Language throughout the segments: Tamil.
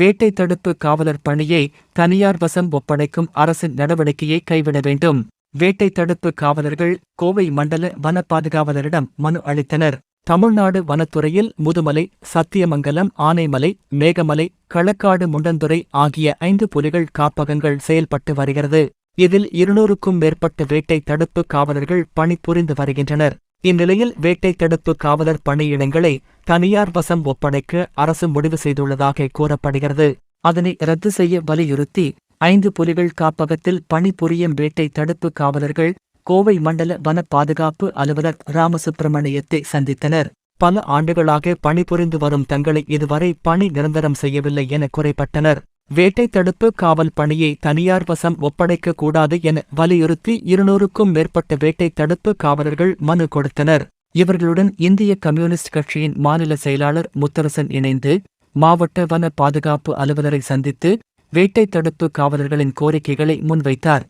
வேட்டை தடுப்பு காவலர் பணியை தனியார் வசம் ஒப்படைக்கும் அரசின் நடவடிக்கையை கைவிட வேண்டும். வேட்டை தடுப்பு காவலர்கள் கோவை மண்டல வன பாதுகாவலரிடம் மனு அளித்தனர். தமிழ்நாடு வனத்துறையில் முதுமலை சத்தியமங்கலம் ஆனைமலை மேகமலை களக்காடு முண்டந்துறை ஆகிய ஐந்து புலிகள் காப்பகங்கள் செயல்பட்டு வருகிறது. இதில் இருநூறுக்கும் மேற்பட்ட வேட்டை தடுப்பு காவலர்கள் பணிபுரிந்து வருகின்றனர். இந்நிலையில் வேட்டை தடுப்பு காவலர் பணியிடங்களை தனியார் வசம் ஒப்படைக்க அரசு முடிவு செய்துள்ளதாக கூறப்படுகிறது. அதனை ரத்து செய்ய வலியுறுத்தி ஐந்து புலிகள் காப்பகத்தில் பணிபுரியும் வேட்டை தடுப்பு காவலர்கள் கோவை மண்டல வன பாதுகாப்பு அலுவலர் ராமசுப்பிரமணியத்தை சந்தித்தனர். பல ஆண்டுகளாக பணிபுரிந்து வரும் தங்களை இதுவரை பணி நிரந்தரம் செய்யவில்லை என குறைப்பட்டனர். வேட்டை தடுப்பு காவல் பணியை தனியார் வசம் ஒப்படைக்க கூடாது என வலியுறுத்தி இருநூறுக்கும் மேற்பட்ட வேட்டை தடுப்பு காவலர்கள் மனு கொடுத்தனர். இவர்களுடன் இந்திய கம்யூனிஸ்ட் கட்சியின் மாநில செயலாளர் முத்தரசன் இணைந்து மாவட்ட வன பாதுகாப்பு அலுவலரை சந்தித்து வேட்டை தடுப்பு காவலர்களின் கோரிக்கைகளை முன்வைத்தார்.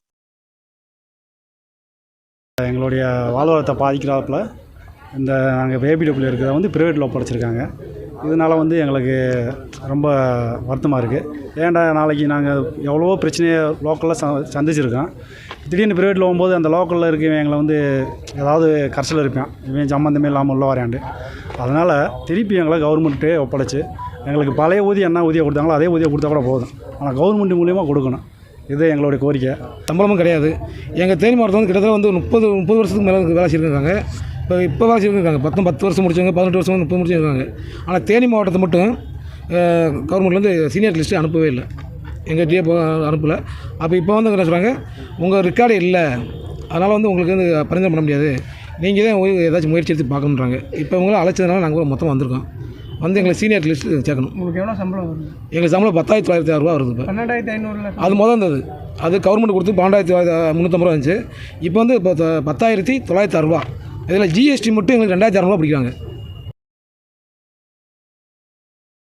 எங்களுடைய வாழ்வாரத்தை பாதிக்கிறாப்புல இந்த நாங்கள் பேபிடபிள்யூ இருக்கிறத வந்து ப்ரைவேட்டில் ஒப்படைச்சிருக்காங்க. இதனால் வந்து எங்களுக்கு ரொம்ப வருத்தமாக இருக்குது ஏன்டா நாளைக்கு நாங்கள் எவ்வளவோ பிரச்சனையை லோக்கலில் ச சந்திச்சிருக்கோம். திடீர்னு ப்ரைவேட்டில் போகும்போது அந்த லோக்கலில் இருக்கவன் எங்களை வந்து ஏதாவது கரைச்சல் இருப்பேன். இவன் சம்மந்தமே இல்லாமல் உள்ள வரையாண்டு அதனால் திருப்பி எங்களை கவர்மெண்ட்டே ஒப்படைச்சு. எங்களுக்கு பழைய ஊதியம் என்ன ஊதியம் கொடுத்தாங்களோ அதே ஊதியம் கொடுத்தா கூட போதும். ஆனால் கவர்மெண்ட் மூலியமாக கொடுக்கணும். இது எங்களுடைய கோரிக்கை. சம்பளமும் கிடையாது. எங்கள் தேனி மாவட்டம் வந்து கிட்டத்தட்ட வந்து முப்பது முப்பது வருஷத்துக்கு மேலே வேலை செய்யிருக்காங்க இப்போ இப்போ வேலை செய்யிருக்காங்க பத்து பத்து வருஷம் முடிச்சவங்க பதினெட்டு வருஷம் முப்பது முடிச்சிருக்காங்க ஆனால் தேனி மாவட்டத்தை மட்டும் கவர்மெண்ட்லேருந்து சீனியர் லிஸ்ட்டு அனுப்பவே இல்லை. எங்கள் டிஏ அனுப்பலை. அப்போ இப்போ வந்து என்ன சொல்கிறாங்க உங்கள் ரெக்கார்டு இல்லை. அதனால் வந்து உங்களுக்கு வந்து பரிந்துரை பண்ண முடியாது. நீங்கள் தான் ஏதாச்சும் முயற்சி எடுத்து பார்க்கணுன்றாங்க இப்போ உங்களை அழைச்சதுனால நாங்கள் மொத்தம் வந்திருக்கோம். வந்து எங்களுக்கு சீனியர் லிஸ்ட் சேர்க்கணும். உங்களுக்கு எவ்வளோ சம்பளம் வருது? எங்களுக்கு சம்பளம் பத்தாயிரத்தி தொள்ளாயிரத்தி ஆறுரூவா வருது இப்போ. பன்னெண்டாயிரத்தி ஐநூறுல அது முதல் இருந்தது அது கவர்மெண்ட் கொடுத்து பன்னெண்டாயிரத்தி முந்நூற்றம்பது ரூபா இருந்துச்சு. இப்போ வந்து இப்போ பத்தாயிரத்தி தொள்ளாயிரத்தி அறுபா இதில் ஜிஎஸ்டி மட்டும் எங்களுக்கு ரெண்டாயிரத்தி அறநூறுவா பிடிக்கிறாங்க.